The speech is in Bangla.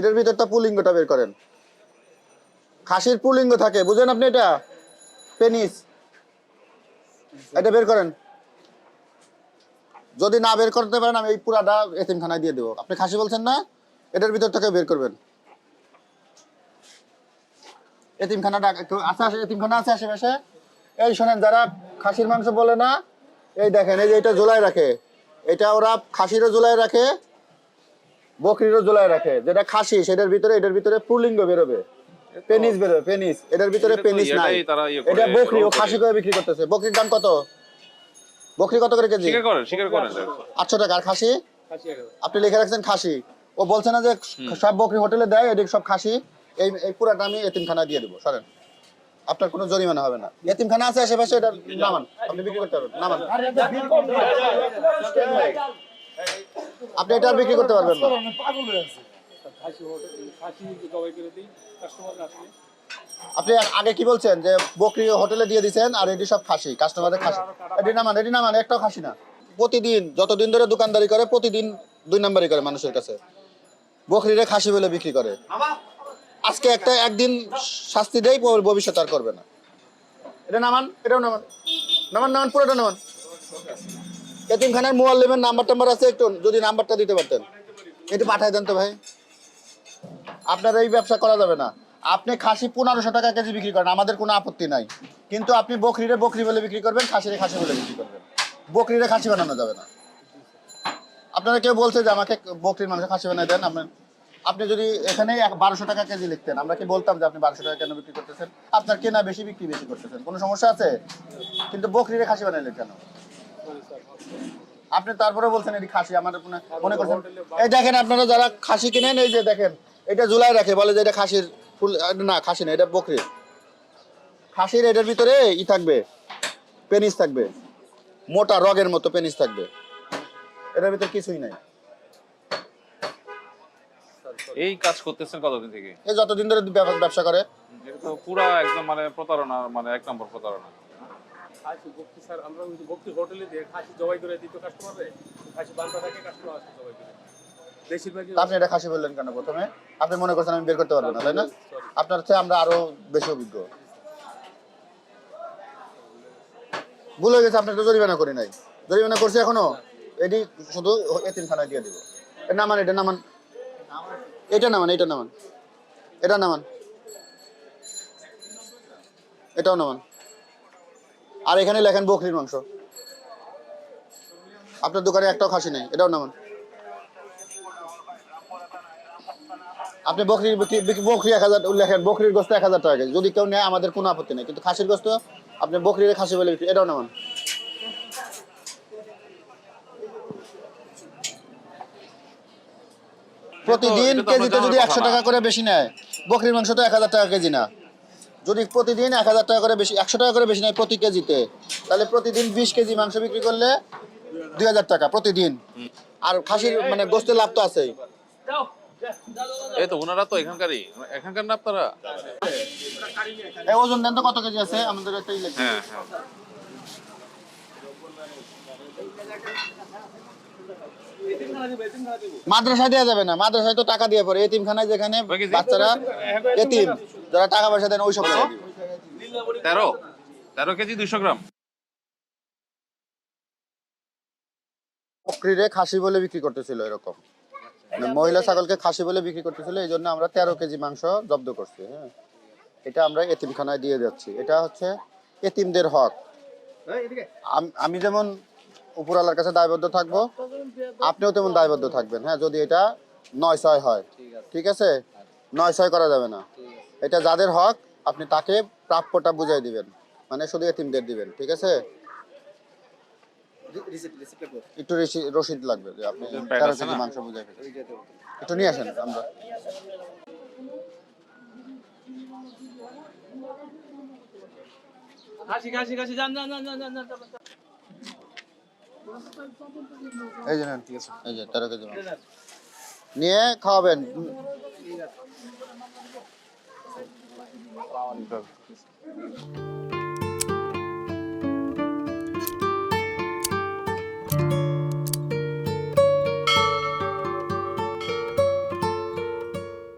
এটার ভিতরটা পুলিঙ্গটা বের করেন। খাসির পুলিঙ্গ থাকে, বুঝেন আপনি এটা? পেনিস। এটা বের করেন। যদি না বের করতে পারেন, আমি এই পুরাটা এতিমখানায় দিয়ে দেবো। আপনি খাসি বলছেন না? এটার ভিতর থেকে বের করবেন। এই শোনেন, যারা খাসির মাংস বলে না, এই দেখেন, এই যে এটা জোলাই রাখে। এটা ওরা খাসিরও জোলাই রাখে বকরিরও জোলাই রাখে। যেটা খাসি সেটার ভিতরে এটার ভিতরে পুলিঙ্গ বেরোবে। পেনিস বেরোবে পেনিস। এটার ভিতরে পেনিস নাই। ইয়ে এটা বকরি ও খাসি করে বিক্রি করতেছে। বকরির দাম কত? বকরি কত করে কেজি? স্বীকার করেন স্বীকার করেন। আটশো টাকা। আর খাসি? আপনি লিখে রাখছেন খাসি। ও বলছে না যে সব বকরি হোটেলে দেয় এদিকে সব খাসি। এই এই পুরাটা আমি এতিমখানা দিয়ে দেবো সরেন। আপনার কোনো জরিমানা হবে না। এতিমখানা আছে আশেপাশে এটা নামান। আপনি বিক্রি করতে পারবেন নামান। আপনি এটা আর বিক্রি করতে পারবেন না। আপনি আগে কি বলছেন যে বকরি হোটেলে দিয়ে দিছেন আর এটি সব খাসি কাস্টমারের খাসি? এটি নামান এটি নামান একটাও খাসি না। প্রতিদিন যতদিন ধরে দোকানদারি করে প্রতিদিন দুই নাম্বারই করে মানুষের কাছে। বকরিরে খাসি বলে বিক্রি করে। আজকে একটা একদিন শাস্তি দেই পরে ভবিষ্যৎ আর করবে না। এটা নামান এটাও নামান। নামান নামান পুরোটা নামান। এতিমখানার মোয়াল্লিমের নাম্বার টাম্বার আছে একটু, যদি নাম্বারটা দিতে পারতেন। একটু পাঠাই দেন তো ভাই। আপনার এই ব্যবসা করা যাবে না। আপনি খাসি পনেরোশো টাকা কেজি বিক্রি করেন, আমাদের কোনো আপত্তি নাই। কিন্তু আপনি বকরিরে বকরি বলে বিক্রি করবেন, খাসিরে খাসি বলে বিক্রি করবেন। বকরিরে খাসি বানানো যাবে না। আপনারা কেউ বলছে যে আমাকে বকরির মাংস খাসি বানাই দেন আপনার আপনি যদি এখানে বারোশো টাকা কেজি লিখতেন, আমরা কি বলতাম যে আপনি বারোশো টাকা কেন বিক্রি করতেছেন? আপনার কেনা বেশি, বিক্রি বেশি করতেছেন। কোনো সমস্যা আছে? কিন্তু বকরিরে খাসি বানাইলেন কেন? আপনি তারপরে বলছেন এটি খাসি আমার মনে- করছেন। এই দেখেন আপনারা যারা খাসি কিনেন এই যে দেখেন এটা জুলাই রাখে বলে যে এটা খাসির ফুল না খাসি না এটা বকরি। খাসির এটার ভিতরে ই থাকবে পেনিস থাকবে মোটা রগের মতো পেনিস থাকবে। এটার ভিতরে কিছুই নাই। এই কাজ করতেছেন কতদিন থেকে? এই যতদিন ধরে ব্যবসা করে। পুরা একদম মানে প্রতারণা মানে এক নম্বর প্রতারণা। খাসি স্যার আমরা ওই হোটেলে দিয়ে খাসি জবাই করে দিত কাস্টমারে খাসি বান্ধা থাকে কাস্টমার আসে জবাই করে। আপনি এটা খাসি বললেন কেন প্রথমে? আপনি মনে করছেন আমি বের করতে পারব না তাই না? আপনার হচ্ছে আমরা আরও বেশি অভিজ্ঞ। ভুল হয়ে গেছে আপনার তো জরিমানা করি নাই। জরিমানা করছি এখনও। এটি শুধু এতিমখানায় দিয়ে দিব। এটা নামান এটা নামান এটা নামান এটা নামান এটা নামান এটাও নামান আর এখানে লেখেন বকরির মাংস। আপনার দোকানে একটাও খাসি নেই এটাও নামান। আপনি বকরির বিক্রি- এক হাজার লেখেন বকরির গোস্ত এক হাজার টাকা যদি কেউ নেয় আমাদের কোনো আপত্তি নেই। কিন্তু খাসির গোস্ত আপনি বকরির খাসি বলে এটাও নেবেন প্রতিদিন কেজিতে যদি একশো টাকা করে বেশি নেয় বকরির মাংস তো এক হাজার টাকা কেজি না। যদি প্রতিদিন এক হাজার টাকা করে বেশি একশো টাকা করে বেশি নেয় প্রতি কেজিতে তাহলে প্রতিদিন বিশ কেজি মাংস বিক্রি করলে দুই হাজার টাকা প্রতিদিন। আর খাসির মানে গোস্তের লাভ তো আছেই। এই তো ওনারা তো এখানকারই এখানকার না আপনারা? এই ওজন দেন তো কত কেজি আছে? আমাদের একটা। হ্যাঁ হ্যাঁ। মাদ্রাসায় দেওয়া যাবে না মাদ্রাসায় তো টাকা দিয়ে পড়ে এতিমখানায় যেখানে বাচ্চারা এতিম। যারা টাকা পয়সা দেন ওই সব তেরো। তেরো কেজি দুইশো গ্রাম। বকরিরে খাসি বলে বিক্রি করতেছিল এরকম। মানে মহিলা ছাগলকে খাসি বলে বিক্রি করতেছিল এই জন্য আমরা তেরো কেজি মাংস জব্দ করছি হ্যাঁ। এটা আমরা এতিমখানায় দিয়ে যাচ্ছি। এটা হচ্ছে এতিমদের হক। আমি যেমন উপরওয়ালার কাছে দায়বদ্ধ থাকব আপনিও তেমন দায়বদ্ধ থাকবেন হ্যাঁ যদি এটা নয় ছয় হয়। ঠিক আছে। নয় ছয় করা যাবে না। এটা যাদের হক আপনি তাকে প্রাপ্যটা বুঝাই দিবেন। মানে শুধু এতিমদের দিবেন ঠিক আছে? একটু রসিদ লাগবে যে আপনি তেরো কেজি মাংস বুঝাই একটু নিয়ে আসেন আমরা। এই যে এই যে তেরো কেজি নিয়ে খাওয়াবেন। ঠিক আছে